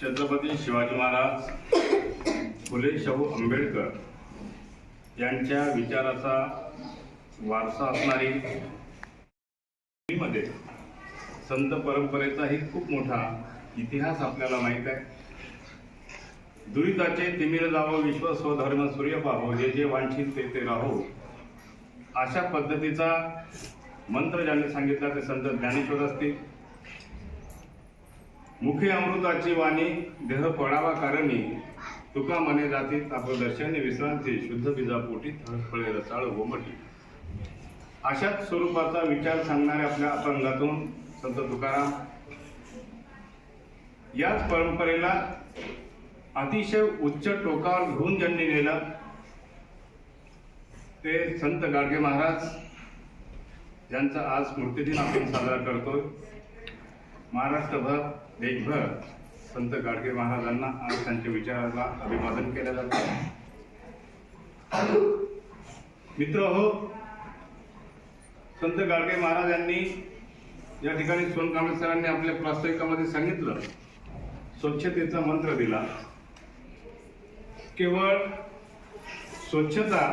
छत्रपती शिवाजी महाराज फुले शाहू आंबेडकर यांच्या विचाराचा वारसा असणारी मध्ये संत परंपरेचाही खूप मोठा इतिहास आपल्याला माहीत आहे. दुरिताचे तिमिर जावो विश्व स्वधर्म सूर्य पाहो जे जे वांछित ते ते राहो. अशा पद्धतीचा मंत्र ज्यांनी सांगितला ते संत ज्ञानेश्वर असतील. मुखे अमृताची वाणी देह पडावा कारणी तुका मने जाती तापदर्शनी विश्रांती शुद्ध बीजा पोटी फळे रसाळ गोमटी. अशाच स्वरूपाचा विचार सांगणाऱ्या आपल्या अपंगातून संत तुकाराम याच परंपरेला अतिशय उच्च टोकावर घेऊन ज्यांनी नेलं ते संत गाडगे महाराज यांचा आज स्मृतिदिन आपण साजरा करतोय. महाराष्ट्रभर देशभर संत गाडगे महाराजांना आज त्यांच्या विचाराला अभिवादन केलं जातं. मित्र हो संत गाडगे महाराज यांनी या ठिकाणी सोनकांबळे सरांनी आपल्या प्रास्ताविकामध्ये सांगितलं स्वच्छतेचा मंत्र दिला. केवळ स्वच्छता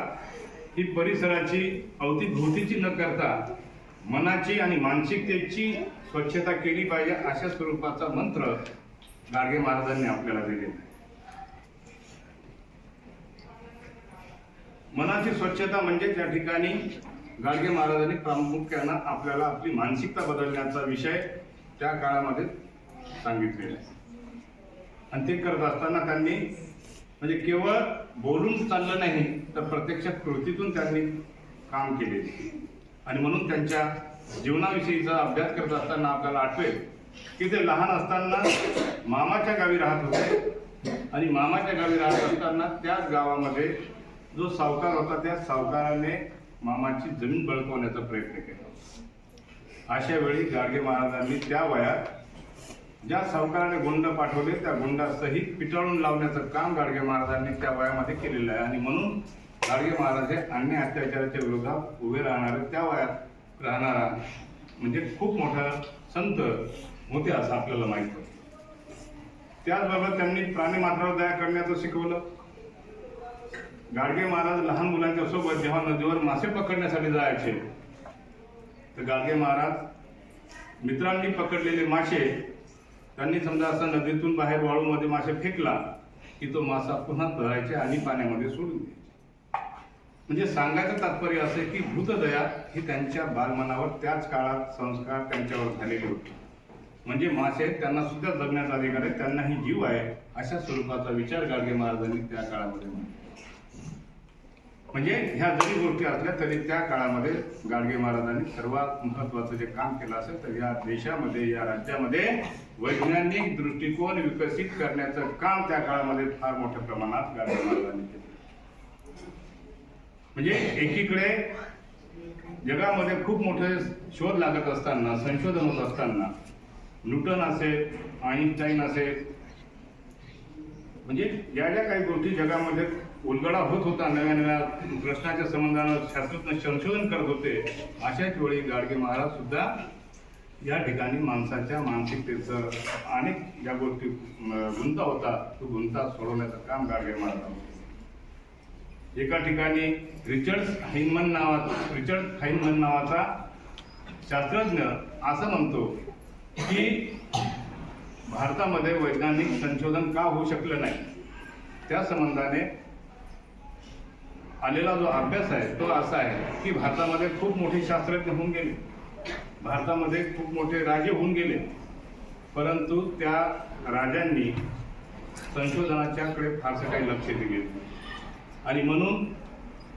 ही परिसराची अवतीभोवतीची न करता मनाची आणि मानसिकतेची स्वच्छता केली पाहिजे अशा स्वरूपाचा मंत्र गाडगे महाराजांनी आपल्याला दिलेला आहे. मनाची स्वच्छता म्हणजे त्या ठिकाणी गाडगे महाराजांनी प्रामुख्यानं आपल्याला आपली मानसिकता बदलण्याचा विषय त्या काळामध्ये सांगितलेला आहे. आणि ते करत असताना त्यांनी म्हणजे केवळ बोलून चाललं नाही तर प्रत्यक्षात कृतीतून त्यांनी काम केले आणि म्हणून त्यांच्या जीवनाविषयीचा अभ्यास करत असताना आपल्याला आठवेल की ते लहान असताना मामाच्या गावी राहत होते. आणि मामाच्या गावी राहत असताना त्याच गावामध्ये जो सावकार होता त्या सावकाराने मामाची जमीन बळकवण्याचा प्रयत्न केला. अशा वेळी गाडगे महाराजांनी त्या वयात ज्या सावकाराने गुंड पाठवले त्या गुंडासहित पिटाळून लावण्याचं काम गाडगे महाराजांनी त्या वयामध्ये केलेलं आहे. आणि म्हणून गाडगे महाराज हे अन्य अत्याचाराच्या विरोधात उभे राहणारे त्या वयात राहणारा म्हणजे खूप मोठा संत होते असं आपल्याला माहीत होतं. त्याचबरोबर त्यांनी प्राणी मात्रावर दया करण्याचं शिकवलं. गाडगे महाराज लहान मुलांच्या सोबत जेव्हा नदीवर मासे पकडण्यासाठी जायचे तर गाडगे महाराज मित्रांनी पकडलेले मासे त्यांनी समजा असं नदीतून बाहेर वाळूमध्ये मासे फेकला की तो मासा पुन्हा धरायचे आणि पाण्यामध्ये सोडून द्यायचे म्हणजे सांगायचं तात्पर्य असे की भूतदया ही त्यांच्या बालमनावर त्याच काळात संस्कार त्यांच्यावर झालेले होते. म्हणजे मासे आहेत, त्यांना सुद्धा जगण्याचा अधिकार आहे त्यांनाही जीव आहे अशा स्वरूपाचा विचार गाडगे महाराजांनी त्या काळामध्ये म्हणजे ह्या जरी गोष्टी असल्या तरी त्या काळामध्ये गाडगे महाराजांनी सर्वात महत्वाचं जे काम केलं असेल तर या देशामध्ये या राज्यामध्ये वैज्ञानिक दृष्टिकोन विकसित करण्याचं काम त्या काळामध्ये फार मोठ्या प्रमाणात गाडगे महाराजांनी केलं. म्हणजे एकीकडे जगामध्ये खूप मोठे शोध लागत असताना संशोधन होत असताना न्यूटन असेल आईन्स्टाईन असेल म्हणजे ज्या ज्या काही गोष्टी जगामध्ये उलगडा होत होता नव्या नव्या प्रश्नाच्या संबंधानं शास्त्रज्ञ संशोधन करत होते अशाच वेळी गाडगे महाराज सुद्धा या ठिकाणी माणसाच्या मानसिकतेचं अनेक ज्या गोष्टी गुंता होता तो गुंता सोडवण्याचं काम गाडगे महाराज एका ठिकाणी रिचर्ड हाइनमन नावाचा रिचर्ड हाइनमन नावाचा शास्त्रज्ञ असं म्हणतो की भारतामध्ये वैज्ञानिक संशोधन का होऊ शकलं नाही? त्या संबंधाने आलेला जो अभ्यास आहे तो असा आहे की भारतामध्ये खूप मोठे शास्त्रज्ञ होऊन गेले. भारतामध्ये खूप मोठे राजे होऊन गेले. परंतु त्या राजांनी संशोधनाच्याकडे फारसं काही लक्ष दिले नाही. आणि म्हणून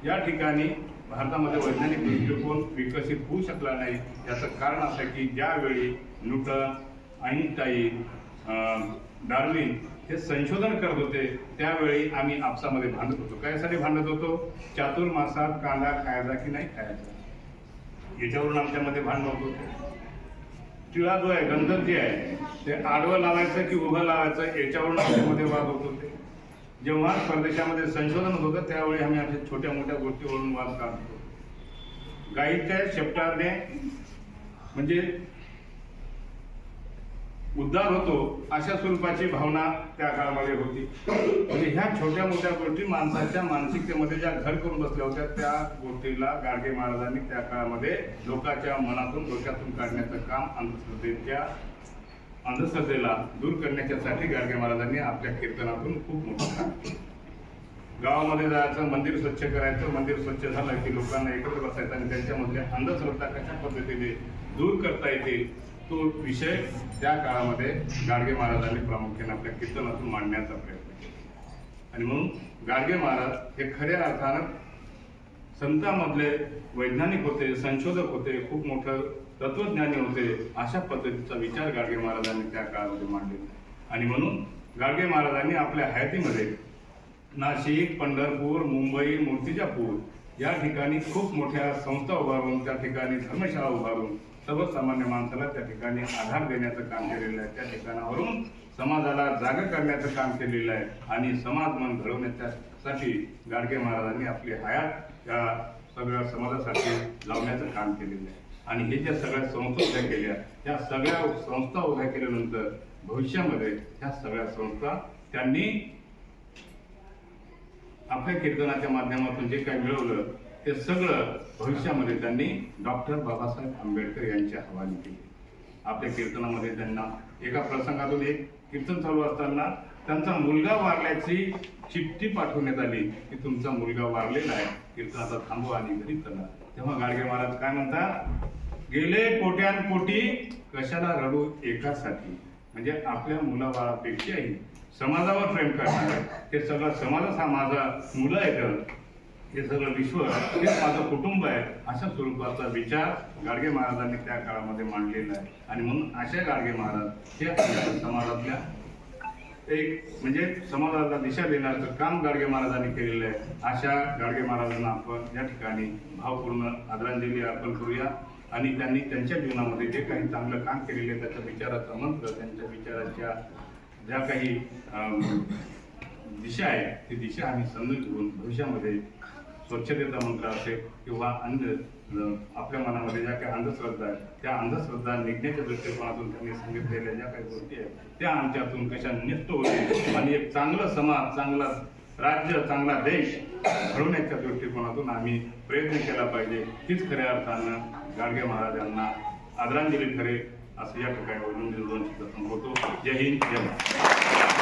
या ठिकाणी भारतामध्ये वैज्ञानिक दृष्टिकोन विकसित होऊ शकला नाही. याचं कारण असं आहे की ज्यावेळी न्यूटन आईन्स्टाईन डार्विन हे संशोधन करत होते त्यावेळी आम्ही आपसामध्ये भांडत होतो. कशासाठी भांडत होतो? चातुर्मासात कांदा खायचा की नाही खायचा? याच्यावरून आमच्यामध्ये भांडण होत होते. टिळा जो आहे गंधक जे आहे ते आडवं लावायचं की उभं लावायचं याच्यावरून आमच्यामध्ये वाद होत होते. जेव्हा परदेशामध्ये संशोधन होत होतं त्यावेळी आम्ही अशा छोट्या मोठ्या गोष्टीवरून वाद काढतो. गाईच्या शेपटाने म्हणजे उद्धार होतो अशा स्वरूपाची भावना त्या काळामध्ये होती. म्हणजे ह्या छोट्या मोठ्या गोष्टी माणसाच्या मानसिकतेमध्ये ज्या घर करून बसल्या होत्या त्या गोष्टीला गाडगे महाराजांनी त्या काळामध्ये लोकांच्या मनातून डोक्यातून काढण्याचं काम अंधश्रद्धेच्या अंधश्रद्धेला दूर करण्याच्यासाठी गाडगे महाराजांनी आपल्या कीर्तनातून खूप मोठं काम केलं. गावामध्ये जायचं मंदिर स्वच्छ करायचं मंदिर स्वच्छ झालं की लोकांना एकत्र बसायचं आणि त्यांच्यामधल्या अंधश्रद्धा कशा पद्धतीने दूर करता येतील तो विषय त्या काळामध्ये गाडगे महाराजांनी प्रामुख्याने आपल्या कीर्तनातून मांडण्याचा प्रयत्न केला आणि म्हणून गाडगे महाराज हे खऱ्या अर्थानं संतांमधले वैज्ञानिक होते संशोधक होते खूप मोठं तत्वज्ञानी होते अशा पद्धतीचा विचार गाडगे महाराजांनी त्या काळामध्ये मांडलेला आणि म्हणून गाडगे महाराजांनी आपल्या हयातीमध्ये नाशिक पंढरपूर मुंबई मूर्तिजापूर या ठिकाणी खूप मोठ्या संस्था उभारून त्या ठिकाणी धर्मशाळा उभारून सर्वसामान्य माणसाला त्या ठिकाणी आधार देण्याचं काम केलेलं आहे. त्या ठिकाणावरून समाजाला जागा करण्याचं काम केलेलं आहे. आणि समाज मन घडवण्यासाठी गाडगे महाराजांनी आपली हयात या सगळ्या समाजासाठी लावण्याचं काम केलेलं आहे. आणि हे ज्या सगळ्या संस्था उभ्या केल्या त्या सगळ्या संस्था उभ्या केल्यानंतर भविष्यामध्ये ह्या सगळ्या संस्था त्यांनी आपल्या कीर्तनाच्या माध्यमातून जे काही मिळवलं ते सगळं भविष्यामध्ये त्यांनी डॉक्टर बाबासाहेब आंबेडकर यांच्या हवाली केले. आपल्या कीर्तनामध्ये त्यांना एका प्रसंगातून एक कीर्तन चालू असताना त्यांचा मुलगा वारल्याची चिठ्ठी पाठवण्यात आली की तुमचा मुलगा वारलेला आहे. कीर्तनाचा थांबवा आणि घरी चला. तेव्हा गाडगे महाराज काय म्हणतात? गेले कोट्यान कोटी कशाला रडू एकासाठी? म्हणजे आपल्या मुलाबाळापेक्षाही समाजावर प्रेम करणार हे सगळं समाजच हा माझा मुलं आहेत. हे सगळं विश्व हे माझं कुटुंब आहे. अशा स्वरूपाचा विचार गाडगे महाराजांनी त्या काळामध्ये मांडलेला आहे. आणि म्हणून अशा गाडगे महाराज हे समाजातल्या एक म्हणजे समाजाला दिशा देण्याचं काम गाडगे महाराजांनी केलेलं आहे. अशा गाडगे महाराजांना आपण या ठिकाणी भावपूर्ण आदरांजली अर्पण करूया. आणि त्यांनी त्यांच्या जीवनामध्ये जे काही चांगलं काम केलेलं आहे त्याच्या विचाराचा मंत्र त्यांच्या विचाराच्या ज्या काही दिशा आहे ती दिशा आम्ही समजून घेऊन भविष्यामध्ये स्वच्छतेचा मंत्र असेल किंवा अंध आपल्या मनामध्ये ज्या काही अंधश्रद्धा आहेत त्या अंधश्रद्धा निघण्याच्या दृष्टिकोनातून त्यांनी सांगितलेल्या ज्या काही गोष्टी आहेत त्या आमच्यातून कशा निष्ठ होतील आणि एक चांगला समाज चांगला राज्य चांगला देश घडवण्याच्या दृष्टिकोनातून आम्ही प्रयत्न केला पाहिजे. तीच खऱ्या अर्थानं गाडगे महाराजांना आदरांजली ठरेल असं या ठिकाणी दोन शब्द संपवतो जय हिंद जय महाराज